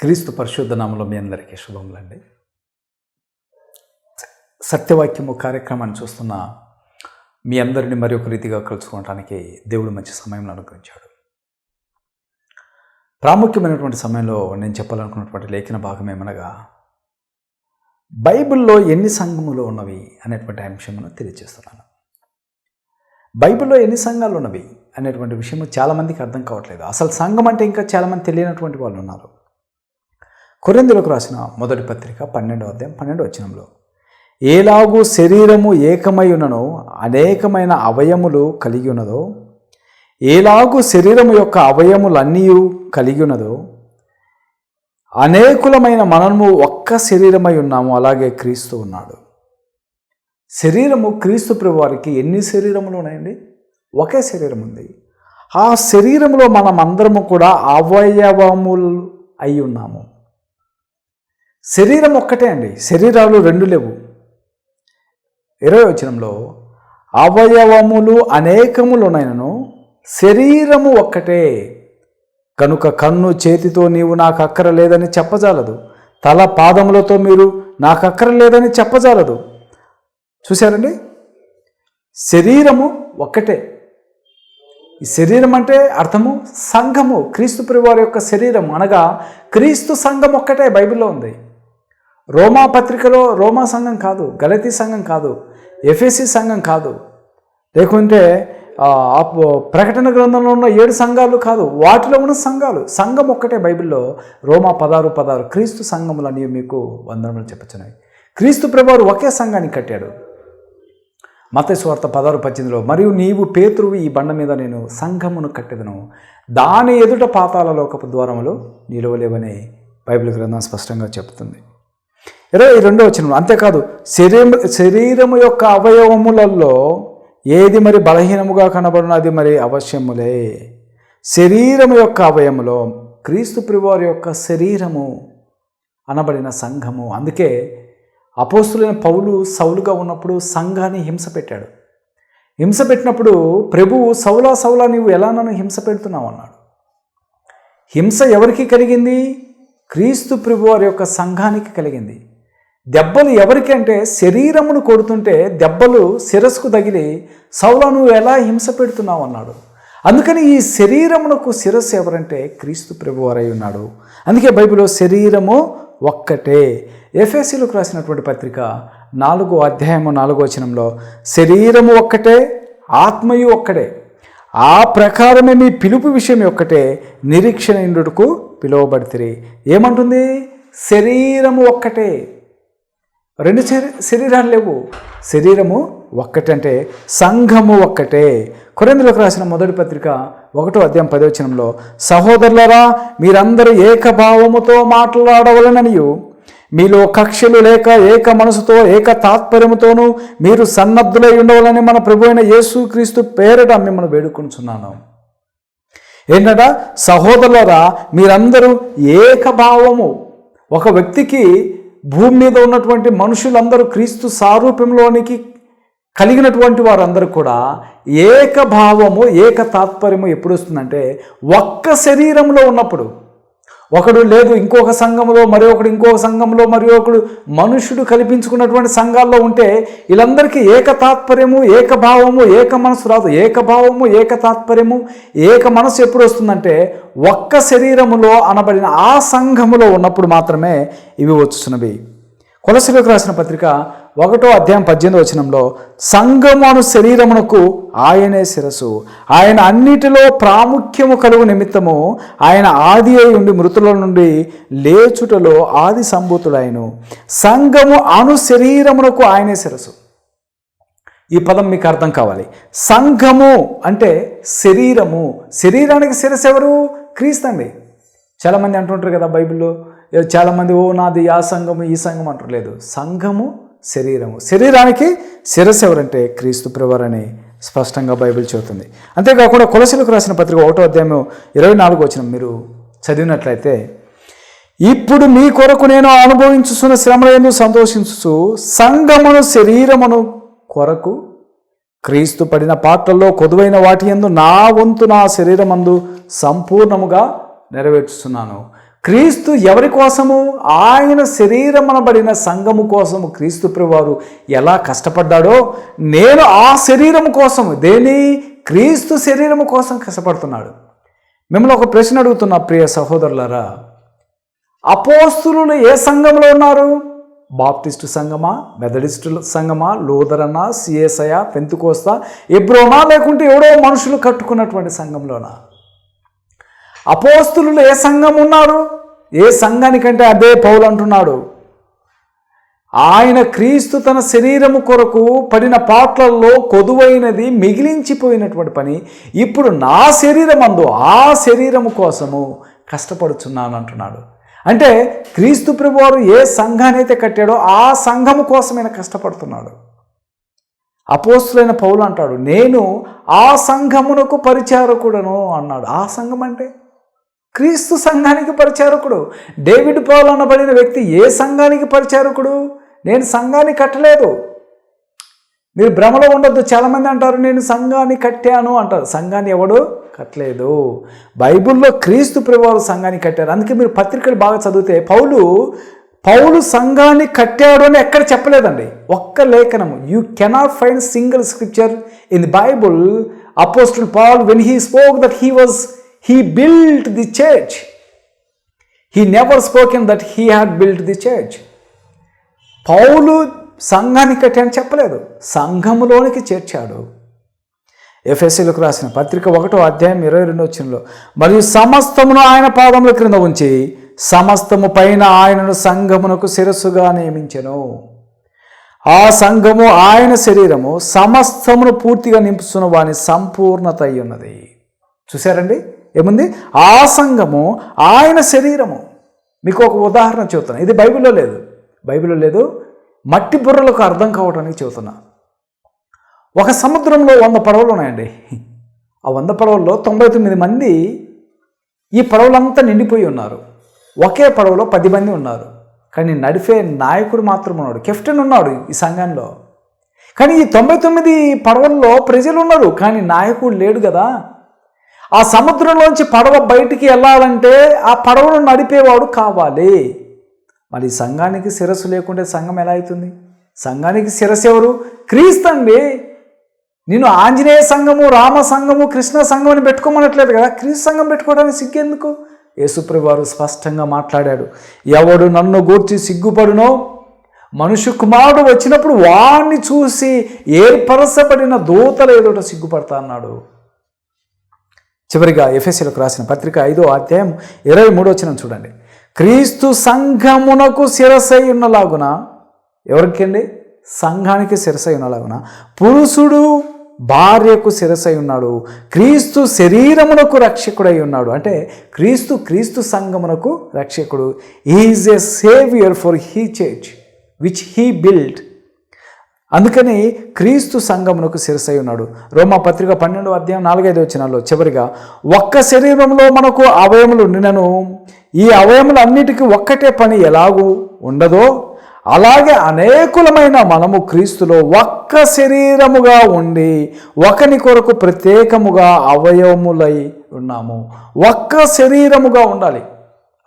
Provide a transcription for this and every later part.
క్రీస్తు పరిశుద్ధ నామంలో మీ అందరికీ శుభములండి. సత్యవాక్యము కార్యక్రమాన్ని చూస్తున్న మీ అందరిని మరి ఒక రీతిగా కలుసుకోవడానికి దేవుడు మంచి సమయంలో అనుగ్రహించాడు. ప్రాముఖ్యమైనటువంటి సమయంలో నేను చెప్పాలనుకున్నటువంటి లేఖన భాగం ఏమనగా బైబిల్లో ఎన్ని సంఘములు ఉన్నవి అనేటువంటి అంశమును తెలియజేస్తున్నాను. బైబిల్లో ఎన్ని సంఘాలు ఉన్నవి అనేటువంటి విషయం చాలామందికి అర్థం కావట్లేదు. అసలు సంఘం అంటే ఇంకా చాలామంది తెలియనటువంటి వాళ్ళు ఉన్నారు. కొరిందులకు రాసిన మొదటి పత్రిక పన్నెండవ అధ్యాయం పన్నెండవ వచనంలో ఏలాగూ శరీరము ఏకమై ఉన్ననో అనేకమైన అవయములు కలిగి ఉన్నదో ఏలాగూ శరీరము యొక్క అవయములన్నీ కలిగి ఉన్నదో అనేకులమైన మనము ఒక్క శరీరమై ఉన్నాము అలాగే క్రీస్తు ఉన్నాడు. శరీరము క్రీస్తు ప్రభువారికి ఎన్ని శరీరములు ఉన్నాయండి ఒకే శరీరం ఉంది ఆ శరీరంలో మనం అందరము కూడా అవయవములు అయి ఉన్నాము. శరీరం ఒక్కటే అండి. శరీరాలు రెండు లేవు. ఇరవై వచనంలో అవయవములు అనేకములు ఉన్నాయను శరీరము ఒక్కటే. కనుక కన్ను చేతితో నీవు నాకు అక్కర లేదని చెప్పజాలదు. తల పాదములతో మీరు నాకు అక్కర లేదని చెప్పజాలదు. చూశారండి? శరీరము ఒక్కటే. ఈ శరీరం అంటే అర్థము సంఘము. క్రీస్తు పరివారి యొక్క శరీరం అనగా క్రీస్తు సంఘం ఒక్కటే బైబిల్లో ఉంది. రోమా పత్రికలో రోమా సంఘం కాదు గలతీ సంఘం కాదు ఎఫ్ఎస్సి సంఘం కాదు. లేకుంటే ప్రకటన గ్రంథంలో ఉన్న ఏడు సంఘాలు కాదు వాటిలో ఉన్న సంఘాలు. సంఘం ఒక్కటే బైబిల్లో రోమా పదారు పదారు క్రీస్తు సంఘములని మీకు వందనములు చెప్పచ్చున్నాయి. క్రీస్తు ప్రభువారు ఒకే సంఘాన్ని కట్టాడు. మతస్వార్త పదారు పద్దెనిమిదిలో మరియు నీవు పేతురువు ఈ బండ మీద నేను సంఘమును కట్టెదను. దాని ఎదుట పాతాల లోకపు ద్వారములు నిలవలేవని బైబిల్ గ్రంథం స్పష్టంగా చెప్తుంది. ఇరవై రెండో వచ్చిన అంతేకాదు శరీరం శరీరము యొక్క అవయవములలో ఏది మరి బలహీనముగా కనబడిన అది మరి అవశ్యములే. శరీరము యొక్క అవయములో క్రీస్తు ప్రివారి యొక్క శరీరము అనబడిన సంఘము. అందుకే అపోస్తులైన పౌలు సౌలుగా ఉన్నప్పుడు సంఘాన్ని హింస పెట్టాడు. హింస పెట్టినప్పుడు ప్రభువు సౌలా సౌలా నీవు ఎలా నన్ను హింస పెడుతున్నావు? అన్నాడు. హింస ఎవరికి కలిగింది? క్రీస్తు ప్రభు వారి యొక్క సంఘానికి కలిగింది. దెబ్బలు ఎవరికి అంటే శరీరమును కొడుతుంటే దెబ్బలు శిరస్సుకు తగిలి సౌలా నువ్వు ఎలా హింస పెడుతున్నావు? అన్నాడు. అందుకని ఈ శరీరమునకు శిరస్సు ఎవరంటే క్రీస్తు ప్రభువారై ఉన్నాడు. అందుకే బైబిల్లో శరీరము ఒక్కటే. ఎఫ్ఎస్సీలకు రాసినటువంటి పత్రిక నాలుగో అధ్యాయము నాలుగో వచనంలో శరీరము ఒక్కటే ఆత్మయు ఒక్కడే. ఆ ప్రకారమే మీ పిలుపు విషయం ఒక్కటే నిరీక్షణ ఇండుటకు పిలువబడితే ఏమంటుంది? శరీరము ఒక్కటే. రెండు శరీరాలు లేవు. శరీరము ఒక్కటంటే సంఘము ఒక్కటే. కొరందులకు రాసిన మొదటి పత్రిక ఒకటో అధ్యాయం పదవచనంలో సహోదరులరా మీరందరూ ఏకభావముతో మాట్లాడవలననియు. మీలో కక్షలు లేక ఏక మనసుతో ఏక తాత్పర్యముతోనూ మీరు సన్నద్ధులై ఉండవాలని మన ప్రభు అయిన యేసు క్రీస్తు పేరట మిమ్మల్ని వేడుకుంటున్నాను ఏంటంట? సహోదరులరా మీరందరూ ఏకభావము. ఒక వ్యక్తికి భూమి మీద ఉన్నటువంటి మనుషులందరూ క్రీస్తు సారూప్యంలోనికి కలిగినటువంటి వారందరూ కూడా ఏకభావము ఏక తాత్పర్యము ఎప్పుడు వస్తుందంటే ఒక్క శరీరంలో ఉన్నప్పుడు. ఒకడు లేదు ఇంకొక సంఘంలో మరి ఒకడు ఇంకొక సంఘంలో మరి ఒకడు మనుషుడు కల్పించుకున్నటువంటి సంఘాల్లో ఉంటే వీళ్ళందరికీ ఏక తాత్పర్యము ఏకభావము ఏక మనసు రాదు. ఏకభావము ఏక తాత్పర్యము ఏక మనసు ఎప్పుడు వస్తుందంటే ఒక్క శరీరములో అనబడిన ఆ సంఘములో ఉన్నప్పుడు మాత్రమే ఇవి వచ్చుతున్నవి కొలసలకు రాసిన పత్రిక ఒకటో అధ్యాయం పద్దెనిమిది వచనంలో సంగమును శరీరమునకు ఆయనే శిరసు ఆయన అన్నిటిలో ప్రాముఖ్యము కలుగు నిమిత్తము ఆయన ఆది అయి ఉండి మృతుల నుండి లేచుటలో ఆది సంభూతుడైను. సంఘము అను శరీరమునకు ఆయనే శిరసు ఈ పదం మీకు అర్థం కావాలి. సంఘము అంటే శరీరము. శరీరానికి శిరస్సు ఎవరు? క్రీస్తు అండి. చాలామంది అంటుంటారు కదా బైబిల్లో చాలామంది ఓ నాది ఆ సంఘము ఈ సంఘం అంటారు. లేదు సంఘము శరీరము. శరీరానికి శిరస్సు ఎవరంటే క్రీస్తు ప్రవరని స్పష్టంగా బైబిల్ చెబుతుంది. అంతేకాకుండా కొలసలకు రాసిన పత్రిక ఒకటో అధ్యాయం ఇరవై నాలుగు వచ్చిన మీరు చదివినట్లయితే ఇప్పుడు మీ కొరకు నేను అనుభవించుతున్న శ్రమలందు సంతోషించు సంఘమును శరీరమును కొరకు క్రీస్తు పడిన పాత్రల్లో కొదువైన వాటి యందు నా వంతు నా శరీరమందు సంపూర్ణముగా నెరవేర్చుతున్నాను క్రీస్తు ఎవరి కోసము? ఆయన శరీరమనబడిన సంఘము కోసము క్రీస్తు ప్రభువారు ఎలా కష్టపడ్డాడో? నేను ఆ శరీరం కోసము దేని? క్రీస్తు శరీరము కోసం కష్టపడుతున్నాడు. మిమ్మల్ని ఒక ప్రశ్న అడుగుతున్నా ప్రియ సహోదరులరా. అపోస్తులు ఏ సంఘంలో ఉన్నారు? బాప్టిస్టు సంఘమా? మెథడిస్టు సంఘమా? లూదరనా సిఎస్ఐ పెంతుకోస్తా? ఎబ్రోనా? లేకుంటే ఎవడో మనుషులు కట్టుకున్నటువంటి సంఘంలోనా? అపోస్తులు ఏ సంఘం ఉన్నారు? ఏ సంఘానికంటే అదే పౌలు అంటున్నాడు. ఆయన క్రీస్తు తన శరీరము కొరకు పడిన పాటలలో కొదువైనది మిగిలించిపోయినటువంటి పని ఇప్పుడు నా శరీరం అందు ఆ శరీరము కోసము కష్టపడుచున్నాను అంటున్నాడు. అంటే క్రీస్తు ప్రభువారు ఏ సంఘాన్ని అయితే కట్టాడో ఆ సంఘము కోసమైన కష్టపడుతున్నాడు. అపోస్తులైన పౌలు అంటాడు నేను ఆ సంఘమునకు పరిచారకుడను అన్నాడు. ఆ సంఘం అంటే? క్రీస్తు సంఘానికి పరిచారకుడు. డేవిడ్ పౌల్ అనబడిన వ్యక్తి ఏ సంఘానికి పరిచారకుడు? నేను సంఘాన్ని కట్టలేదు. మీరు భ్రమలో ఉండొద్దు. చాలామంది అంటారు నేను సంఘాన్ని కట్టాను అంటారు. సంఘాన్ని ఎవడు? కట్టలేదు. బైబిల్లో క్రీస్తు ప్రభువారు సంఘాన్ని కట్టారు. అందుకే మీరు పత్రికలు బాగా చదివితే పౌలు పౌలు సంఘాన్ని కట్టాడు అని ఎక్కడ చెప్పలేదండి. ఒక్క లేఖనము. You cannot find single scripture in the Bible apostle Paul when he spoke that he was he built the church he never spoken that he had built the church పౌలు సంఘాన్ని కట్టాని చెప్పలేదు. సంఘములోనికి చేర్చాడు. ఎఫ్ఎస్సీలకు రాసిన పత్రిక ఒకటో అధ్యాయం ఇరవై రెండు వచ్చినలో మరియు సమస్తమును ఆయన పాదముల క్రింద ఉంచి సమస్తము పైన ఆయనను సంఘమునకు శిరస్సుగా నియమించెను. ఆ సంఘము ఆయన శరీరము సమస్తమును పూర్తిగా నింపుతున్న వాని సంపూర్ణత అయి ఉన్నది చూశారండి? ఏముంది? ఆ సంఘము ఆయన శరీరము. మీకు ఒక ఉదాహరణ చెబుతున్నా. ఇది బైబిల్లో లేదు. బైబిల్లో లేదు. మట్టి బుర్రలకు అర్థం కావడానికి చెబుతున్నా. ఒక సముద్రంలో వంద పడవలు ఉన్నాయండి. ఆ వంద పడవల్లో తొంభై తొమ్మిది మంది ఈ పడవలంతా నిండిపోయి ఉన్నారు. ఒకే పడవలో పది మంది ఉన్నారు. కానీ నడిపే నాయకుడు మాత్రం ఉన్నాడు. కెప్టెన్ ఉన్నాడు ఈ సంఘంలో. కానీ ఈ తొంభై తొమ్మిది పడవల్లో ప్రజలు ఉన్నారు. కానీ నాయకుడు లేడు కదా. ఆ సముద్రంలోంచి పడవ బయటికి వెళ్ళాలంటే ఆ పడవను నడిపేవాడు కావాలి. మరి ఈ సంఘానికి శిరస్సు లేకుంటే సంఘం ఎలా అవుతుంది? సంఘానికి శిరస్సు ఎవరు? క్రీస్తండి నేను ఆంజనేయ సంఘము రామ సంఘము కృష్ణ సంఘం అని పెట్టుకోమనట్లేదు కదా. క్రీస్తు సంఘం పెట్టుకోవడానికి సిగ్గెందుకు? యేసుప్రభు వారు స్పష్టంగా మాట్లాడాడు. ఎవడు నన్ను గూర్చి సిగ్గుపడునో మనుషు కుమారుడు వచ్చినప్పుడు వాణ్ణి చూసి ఏర్పరచబడిన దూతలు ఎదుట సిగ్గుపడతా అన్నాడు. చివరిగా ఎఫ్ఎస్సీలకు రాసిన పత్రిక ఐదో అధ్యాయం ఇరవై మూడో వచ్చిన చూడండి. క్రీస్తు సంఘమునకు శిరసై ఉన్నలాగున ఎవరికండి? సంఘానికి శిరసై ఉన్నలాగున. పురుషుడు భార్యకు శిరసై ఉన్నాడు క్రీస్తు శరీరమునకు రక్షకుడై ఉన్నాడు. అంటే క్రీస్తు క్రీస్తు సంఘమునకు రక్షకుడు. Is a saviour for he church which he build అందుకని క్రీస్తు సంఘమునకు శిరసై ఉన్నాడు. రోమా పత్రిక పన్నెండు అధ్యాయం నాలుగైదు వచ్చినాల్లో చివరిగా ఒక్క శరీరంలో మనకు అవయములు ఉండినను ఈ అవయములు అన్నిటికీ ఒక్కటే పని ఎలాగూ ఉండదో అలాగే అనేకులమైన మనము క్రీస్తులో ఒక్క శరీరముగా ఉండి ఒకని కొరకు ప్రత్యేకముగా అవయవములై ఉన్నాము. ఒక్క శరీరముగా ఉండాలి.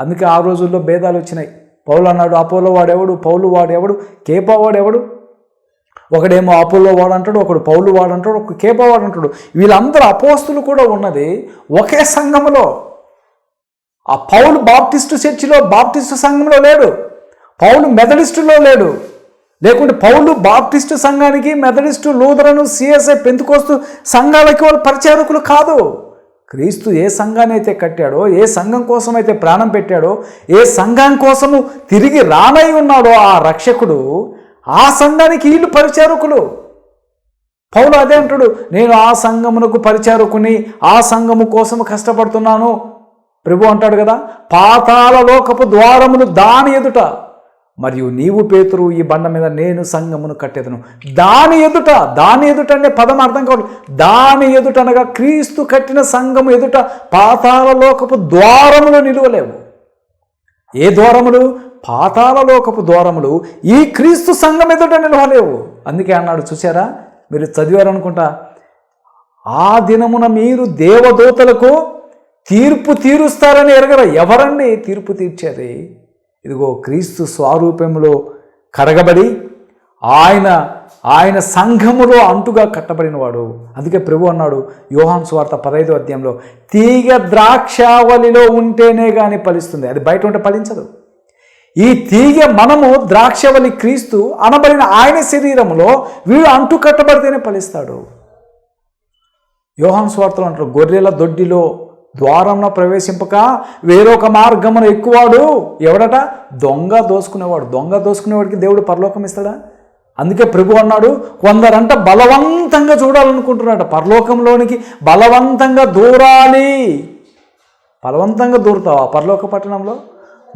అందుకే ఆ రోజుల్లో భేదాలు వచ్చినాయి. పౌలు అన్నాడు అపోలో వాడెవడు? పౌలు వాడెవడు? కేపా వాడెవడు? ఒకడేమో అపోలో వాడు అంటాడు ఒకడు పౌలు వాడు అంటాడు ఒక కేపా వాడంటాడు. వీళ్ళందరూ అపోస్తులు కూడా ఉన్నది ఒకే సంఘములో. ఆ పౌలు బాప్టిస్టు చర్చిలో బాప్టిస్టు సంఘంలో లేడు. పౌలు మెథడిస్టులో లేడు. లేకుంటే పౌలు బాప్టిస్టు సంఘానికి మెథడిస్టు లూదరను సిఎస్ఐ పెంతుకోస్తు సంఘాలకి వాళ్ళు పరిచారకులు కాదు. క్రీస్తు ఏ సంఘాన్ని అయితే కట్టాడో ఏ సంఘం కోసం అయితే ప్రాణం పెట్టాడో ఏ సంఘం కోసము తిరిగి రానై ఉన్నాడో ఆ రక్షకుడు ఆ సంఘానికి వీళ్ళు పరిచారకులు. పౌలు అదే అంటాడు నేను ఆ సంఘమునకు పరిచారకుని ఆ సంఘము కోసము కష్టపడుతున్నాను. ప్రభు అంటాడు కదా పాతాల లోకపు ద్వారములు దాని ఎదుట మరియు నీవు పేతురు ఈ బండ మీద నేను సంఘమును కట్టేదను. దాని ఎదుట దాని ఎదుట అనే పదం అర్థం కావాలి దాని ఎదుట అనగా క్రీస్తు కట్టిన సంఘము ఎదుట పాతాల లోకపు ద్వారములు నిలువలేవు. ఏ ద్వారములు? పాతాళలోకపు ద్వారములు ఈ క్రీస్తు సంఘం ఎదుట నిలవలేవు. అందుకే అన్నాడు చూసారా మీరు చదివారనుకుంటా ఆ దినమున మీరు దేవదూతలకు తీర్పు తీరుస్తారని ఎరగరా. ఎవరండి తీర్పు తీర్చేది? ఇదిగో క్రీస్తు స్వరూపంలో కడగబడి ఆయన ఆయన సంఘములో అంటుగా కట్టబడినవాడు. అందుకే ప్రభు అన్నాడు యోహాన్ స్వార్త పదహైదో అధ్యాయంలో తీగ ద్రాక్షావళిలో ఉంటేనే కానీ ఫలిస్తుంది. అది బయట ఉంటే ఫలించదు. ఈ తీగ మనము ద్రాక్షవలి క్రీస్తు అనబడిన ఆయన శరీరంలో వీడు అంటు కట్టబడితేనే ఫలిస్తాడు. యోహాన్ స్వార్థలు అంటారు గొర్రెల దొడ్డిలో ద్వారంలో ప్రవేశింపక వేరొక మార్గమున ఎక్కువాడు. ఎవడట? దొంగ దోసుకునేవాడు. దొంగ దోసుకునేవాడికి దేవుడు పరలోకం ఇస్తాడా? అందుకే ప్రభు అన్నాడు కొందరంట బలవంతంగా చూడాలనుకుంటున్నాడు పరలోకంలోనికి బలవంతంగా దూరాలి. బలవంతంగా దూరుతావా పరలోక పట్టణంలో?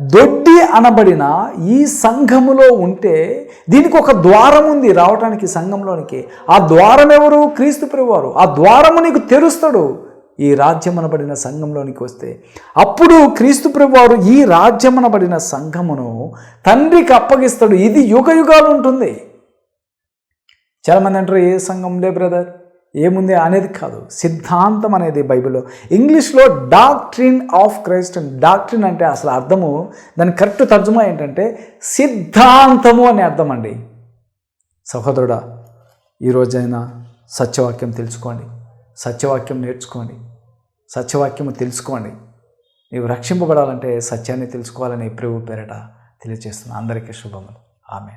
దొడ్డి అనబడిన ఈ సంఘములో ఉంటే దీనికి ఒక ద్వారం ఉంది రావటానికి సంఘంలోనికి. ఆ ద్వారం ఎవరు క్రీస్తు ప్రభువారు. ఆ ద్వారము నీకు తెరుస్తాడు. ఈ రాజ్యమనబడిన సంఘంలోనికి వస్తే. అప్పుడు క్రీస్తు ప్రభువారు ఈ రాజ్యమనబడిన సంఘమును తండ్రికి అప్పగిస్తాడు. ఇది యుగ యుగాలు ఉంటుంది. చాలామంది అంటారు ఏ సంఘంలే బ్రదర్? ఏముంది అనేది కాదు. సిద్ధాంతం అనేది బైబిల్లో. ఇంగ్లీష్లో డాక్ట్రిన్ ఆఫ్ క్రైస్ట్ డాక్ట్రిన్ అంటే అసలు అర్థము దాని కరెక్ట్ తర్జుమా ఏంటంటే సిద్ధాంతము అనే అర్థం అండి. సహోదరుడా ఈరోజైనా సత్యవాక్యం తెలుసుకోండి. సత్యవాక్యం నేర్చుకోండి. సత్యవాక్యము తెలుసుకోండి. నీవు రక్షింపబడాలంటే సత్యాన్ని తెలుసుకోవాలని ప్రభు పేరట తెలియజేస్తున్నా. అందరికీ శుభములు. ఆమె